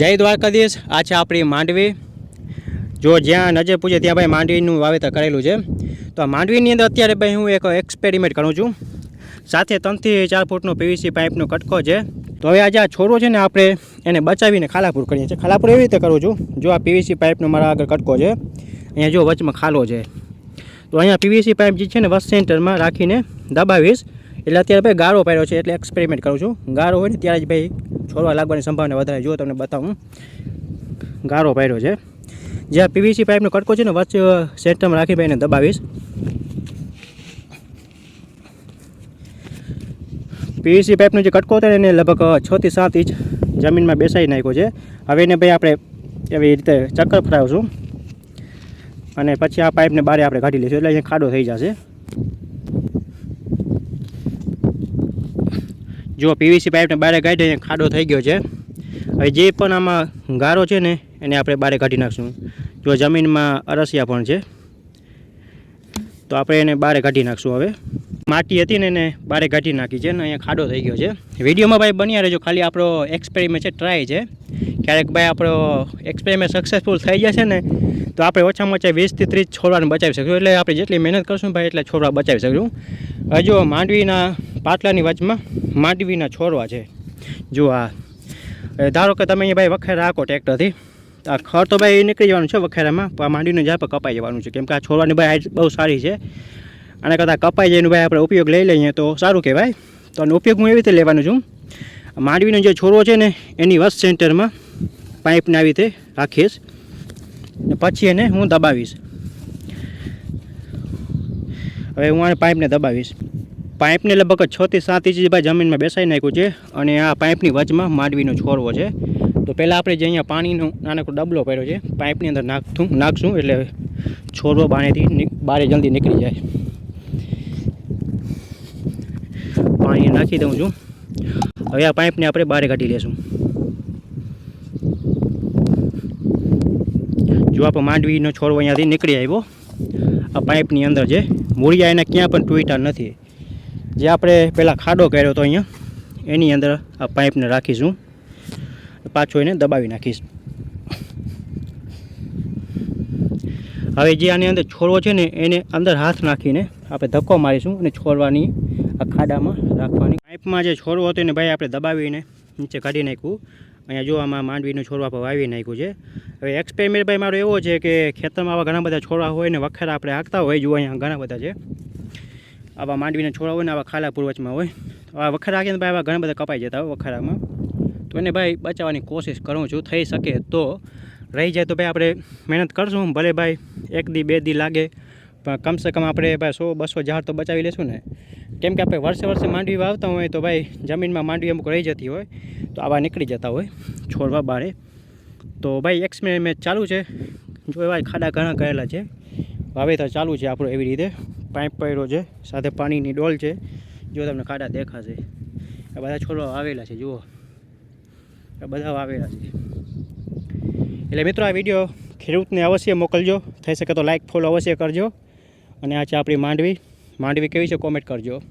જય દ્વારકાધીશ. આ છે આપણી માંડવી. જો જ્યાં નજર પૂછે ત્યાં ભાઈ માંડવીનું વાવેતર કરેલું છે. તો આ માંડવીની અંદર અત્યારે ભાઈ હું એક એક્સપેરિમેન્ટ કરું છું. સાથે ત્રણથી ચાર ફૂટનો પીવીસી પાઇપનો કટકો છે. તો હવે આજે આ છોડો છે ને આપણે એને બચાવીને ખાલાપુર કરીએ છીએ. ખાલાપુર એવી રીતે કરું છું. જો આ પીવીસી પાઇપનો મારા આગળ કટકો છે, અહીંયા જો વચમાં ખાલો છે. તો અહીંયા પીવીસી પાઇપ જે છે ને વસ સેન્ટરમાં રાખીને દબાવીશ. એટલે અત્યારે ભાઈ ગારો પાડ્યો છે એટલે એક્સપેરિમેન્ટ કરું છું. ગારો હોય ને ત્યારે જ ભાઈ છોડવા લાગવાની સંભાવના વધારે. જો તમને બતાવું. ગારો પાડ્યો છે. જે આ પીવીસી પાઇપનો કટકો છે ને, વચ્ચે સેન્ટરમાં રાખી ભાઈને દબાવીશ. પીવીસી પાઇપનો જે કટકો હતો એને લગભગ છથી સાત ઇંચ જમીનમાં બેસાડી નાખ્યો છે. હવે એને ભાઈ આપણે એવી રીતે ચક્કર ફરાવશું અને પછી આ પાઇપને બારે આપણે કાઢી લઈશું. એટલે અહીંયા ખાડો થઈ જશે. જો પીવીસી પાઇપને બારે કાઢીને ખાડો થઈ ગયો છે. હવે જે પણ આમાં ગારો છે ને, એને આપણે બહાર કાઢી નાખશું. જો જમીનમાં અરસિયા પણ છે, તો આપણે એને બહાર કાઢી નાખશું હવે. માટી હતી ને એને બારે કાઢી નાખી છે ને અહીંયા ખાડો થઈ ગયો છે. વિડીયોમાં ભાઈ બન્યા રહેજો, ખાલી આપણો એક્સપેરિમેન્ટ છે ટ્રાય છે. ક્યારેક ભાઈ આપણો એક્સપેરિમેન્ટ સક્સેસફુલ થઈ જશે ને, તો આપણે ઓછામાં ઓછા વીસથી ત્રીસ છોડવાને બચાવી શકીશું. એટલે આપણે જેટલી મહેનત કરશું ભાઈ, એટલા છોડવા બચાવી શકશું. હજુ માંડવીના પાટલાની વચમાં માંડવીના છોરવા છે. જો આ ધારો કે તમે અહીંયા ભાઈ વખેરા રાખો ટ્રેક્ટરથી આ ખર તો ભાઈ નીકળી જવાનું છે વખેરામાં, પણ આ માંડવીનું ઝાડ પર કપાઈ જવાનું છે. કેમ કે આ છોરવાની ભાઈ બહુ સારી છે. અને કદાચ કપાઈ જાય એનું ભાઈ આપણે ઉપયોગ લઈ લઈએ તો સારું કહેવાય. તો આનો ઉપયોગ હું એવી રીતે લેવાનો છું. માંડવીનો જે છોરવો છે ને, એની વસ્ત સેન્ટરમાં પાઇપને આવી રીતે રાખીશ. ને પછી એને હું દબાવીશ. હવે હું આને પાઇપને દબાવીશ. પાઇપને લગભગ છથી સાત ઇંચ ભાઈ જમીનમાં બેસાઈ નાખ્યું છે અને આ પાઇપની વચમાં માંડવીનો છોરવો છે. તો પહેલાં આપણે જે અહીંયા પાણીનો નાનકડો ડબલો પડ્યો છે, પાઇપની અંદર નાખતું નાખશું એટલે છોરવો બાણેથી બારે જલ્દી નીકળી જાય. પાણી નાખી દઉં છું. હવે આ પાઇપને આપણે બહાર કાઢી લેશું. જો આપણે માંડવીનો છોરવો અહીંયાથી નીકળી આવ્યો, આ પાઇપની અંદર છે મૂળિયા એને ક્યાં પણ તૂટ્યા નથી. જે આપણે પહેલાં ખાડો કર્યો હતો અહીંયા, એની અંદર આ પાઇપને રાખીશું. પાછો એને દબાવી નાખીશ. હવે જે આની અંદર છોડવો છે ને, એને અંદર હાથ નાખીને આપણે ધક્કો મારીશું અને છોડવાની આ ખાડામાં રાખવાની. પાઇપમાં જે છોડવો હતો એને ભાઈ આપણે દબાવીને નીચે કાઢી નાખ્યું. અહીંયા જો આમાં માંડવીનું છોડવા પર વાવી નાખ્યું છે. હવે એક્સપેરિમેન્ટ ભાઈ મારો એવો છે કે ખેતરમાં આવા ઘણા બધા છોડવા હોય ને વખેરા આપણે હાંકતા હોય જો અહીંયા ઘણા બધા છે. આવા માંડવીના છોડા હોય ને આવા ખાલા પૂર્વજમાં હોય. તો આ વખર આગે ભાઈ આવા ઘણા બધા કપાઈ જતા હોય વખરામાં. તો એને ભાઈ બચાવવાની કોશિશ કરું છું, થઈ શકે તો. રહી જાય તો ભાઈ આપણે મહેનત કરશું, ભલે ભાઈ એક દી, બે દી લાગે. પણ કમસે કમ આપણે ભાઈ સો, બસો ઝાડ તો બચાવી લેશું ને. કેમ કે આપણે વર્ષે વર્ષે માંડવી વાવતા હોય તો ભાઈ જમીનમાં માંડવી અમુક રહી જતી હોય, તો આવા નીકળી જતા હોય, છોડવા બારે. તો ભાઈ એક્સપેરિમેન્ટ ચાલુ છે. જો એવા ખાડા ઘણા કરેલા છે. વાવેતર ચાલુ છે આપણું એવી રીતે. પાઇપ પડ્યો છે, સાથે પાણીની ડોલ છે. જો તમને કાઢા દેખાશે. આ બધા છોડવા વાવેલા છે, જુઓ. આ બધા વાવેલા છે. એટલે મિત્રો, આ વીડિયો ખેડૂતને અવશ્ય મોકલજો. થઈ શકે તો લાઇક ફોલો અવશ્ય કરજો. અને આ છે આપણી માંડવી. માંડવી કેવી છે કોમેન્ટ કરજો.